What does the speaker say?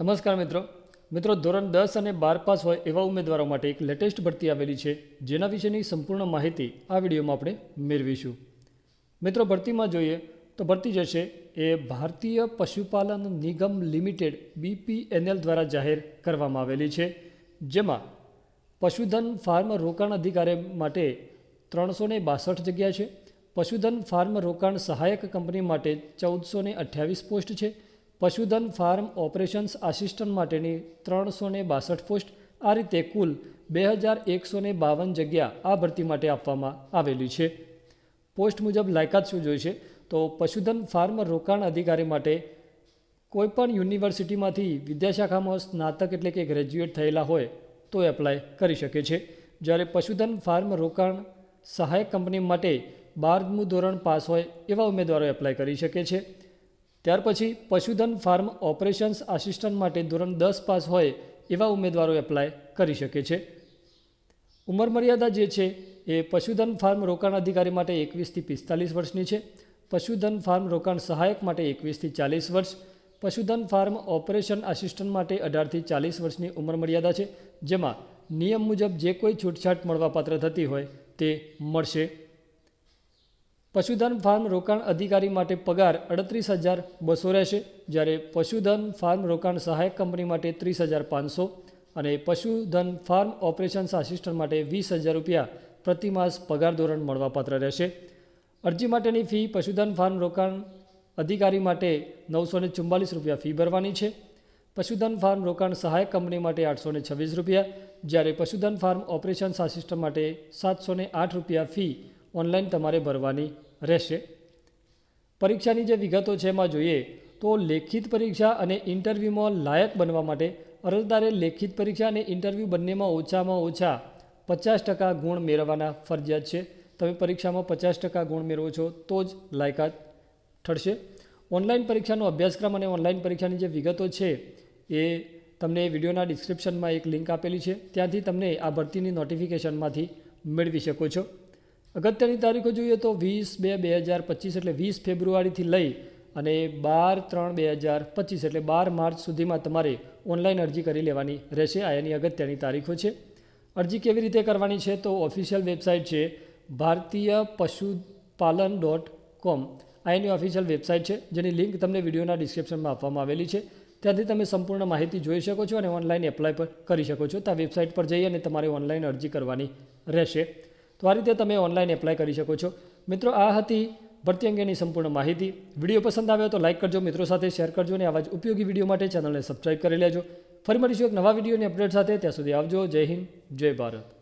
નમસ્કાર મિત્રો. મિત્રો, ધોરણ દસ અને બાર પાસ હોય એવા ઉમેદવારો માટે એક લેટેસ્ટ ભરતી આવેલી છે, જેના વિશેની સંપૂર્ણ માહિતી આ વિડીયોમાં આપણે મેળવીશું. મિત્રો, ભરતીમાં જોઈએ તો ભરતી જે છે એ ભારતીય પશુપાલન નિગમ લિમિટેડ બીપીએનએલ દ્વારા જાહેર કરવામાં આવેલી છે, જેમાં પશુધન ફાર્મ રોકાણ અધિકારી માટે ત્રણસો ને બાસઠ જગ્યા છે, પશુધન ફાર્મ રોકાણ સહાયક કંપની માટે ચૌદસો ને અઠ્યાવીસ પોસ્ટ છે પશુધન ફાર્મ ઓપરેશન્સ આસિસ્ટન્ટ માટેની ત્રણસો ને બાસઠ પોસ્ટ, આ રીતે કુલ બે હજાર એકસો ને બાવન જગ્યા આ ભરતી માટે આપવામાં આવેલી છે. પોસ્ટ મુજબ લાયકાત શું જોઈશે? તો પશુધન ફાર્મ રોકાણ અધિકારી માટે કોઈપણ યુનિવર્સિટીમાંથી વિદ્યાશાખામાં સ્નાતક એટલે કે ગ્રેજ્યુએટ થયેલા હોય તો એપ્લાય કરી શકે છે. જ્યારે પશુધન ફાર્મ રોકાણ સહાયક કંપની માટે બારમું ધોરણ પાસ હોય એવા ઉમેદવારો એપ્લાય કરી શકે છે. ત્યાર પછી પશુધન ફાર્મ ઓપરેશન્સ આસિસ્ટન્ટ માટે ધોરણ દસ પાસ હોય એવા ઉમેદવારો એપ્લાય કરી શકે છે. ઉંમર મર્યાદા જે છે એ પશુધન ફાર્મ રોકાણ અધિકારી માટે એકવીસથી પિસ્તાલીસ વર્ષની છે. પશુધન ફાર્મ રોકાણ સહાયક માટે એકવીસથી ચાલીસ વર્ષ. પશુધન ફાર્મ ઓપરેશન આસિસ્ટન્ટ માટે અઢારથી ચાલીસ વર્ષની ઉંમર મર્યાદા છે. જેમાં નિયમ મુજબ જે કોઈ છૂટછાટ મળવાપાત્ર થતી હોય તે મળશે. પશુધન ફાર્મ રોકાણ અધિકારી માટે પગાર અડત્રીસ હજાર બસો રહેશે, જ્યારે પશુધન ફાર્મ રોકાણ સહાયક કંપની માટે ત્રીસ હજાર પાંચસો અને પશુધન ફાર્મ ઓપરેશન્સ આસિસ્ટન્ટ માટે વીસ હજાર રૂપિયા પ્રતિમાસ પગાર ધોરણ મળવાપાત્ર રહેશે. અરજી માટેની ફી પશુધન ફાર્મ રોકાણ અધિકારી માટે નવસો ને ચુમ્માલીસ રૂપિયા ફી ભરવાની છે. પશુધન ફાર્મ રોકાણ સહાયક કંપની માટે આઠસો છવ્વીસ રૂપિયા, જ્યારે પશુધન ફાર્મ ઓપરેશન્સ આસિસ્ટન્ટ માટે સાતસો આઠ રૂપિયા ફી ઓનલાઈન તમારે ભરવાની રહેશે. પરીક્ષાની જે વિગતો છે એમાં જોઈએ તો લેખિત પરીક્ષા અને ઇન્ટરવ્યૂમાં લાયક બનવા માટે અરજદારે લેખિત પરીક્ષા અને ઇન્ટરવ્યૂ બંનેમાં ઓછામાં ઓછા પચાસ ટકા ગુણ મેળવવાના ફરજિયાત છે. તમે પરીક્ષામાં પચાસ ટકા ગુણ મેળવો છો તો જ લાયકાત ઠરશે. ઓનલાઈન પરીક્ષાનો અભ્યાસક્રમ અને ઓનલાઈન પરીક્ષાની જે વિગતો છે એ તમને વિડીયોના ડિસ્ક્રિપ્શનમાં એક લિંક આપેલી છે. ત્યાંથી તમને આ ભરતીની નોટિફિકેશનમાંથી મેળવી શકો છો. અગત્યની તારીખો જોઈએ તો વીસ બે બે હજાર પચીસ એટલે વીસ ફેબ્રુઆરીથી લઈ અને બાર ત્રણ બે હજાર પચીસ એટલે બાર માર્ચ સુધીમાં તમારે ઓનલાઈન અરજી કરી લેવાની રહેશે. આ એની અગત્યની તારીખો છે. અરજી કેવી રીતે કરવાની છે તો ઓફિશિયલ વેબસાઇટ છે ભારતીય પશુપાલન ડોટ કોમ. આ એની ઓફિશિયલ વેબસાઇટ છે, જેની લિંક તમને વિડીયોના ડિસ્ક્રિપ્શનમાં આપવામાં આવેલી છે. ત્યાંથી તમે સંપૂર્ણ માહિતી જોઈ શકો છો અને ઓનલાઈન એપ્લાય પણ કરી શકો છો. તો આ વેબસાઇટ પર જઈ અને તમારે ઓનલાઈન અરજી કરવાની રહેશે. તો આ રીતે તમે ઓનલાઈન એપ્લાય કરી શકો છો. મિત્રો, આ હતી ભરતી અંગેની સંપૂર્ણ માહિતી. વીડિયો પસંદ આવ્યો તો લાઇક કરજો, મિત્રો સાથે શેર કરજો અને આવા જ ઉપયોગી વીડિયો માટે ચેનલને સબસ્ક્રાઈબ કરી લેજો. ફરી મળીશું એક નવા વિડીયોની અપડેટ સાથે. ત્યાં સુધી આવજો. જય હિન્દ, જય ભારત.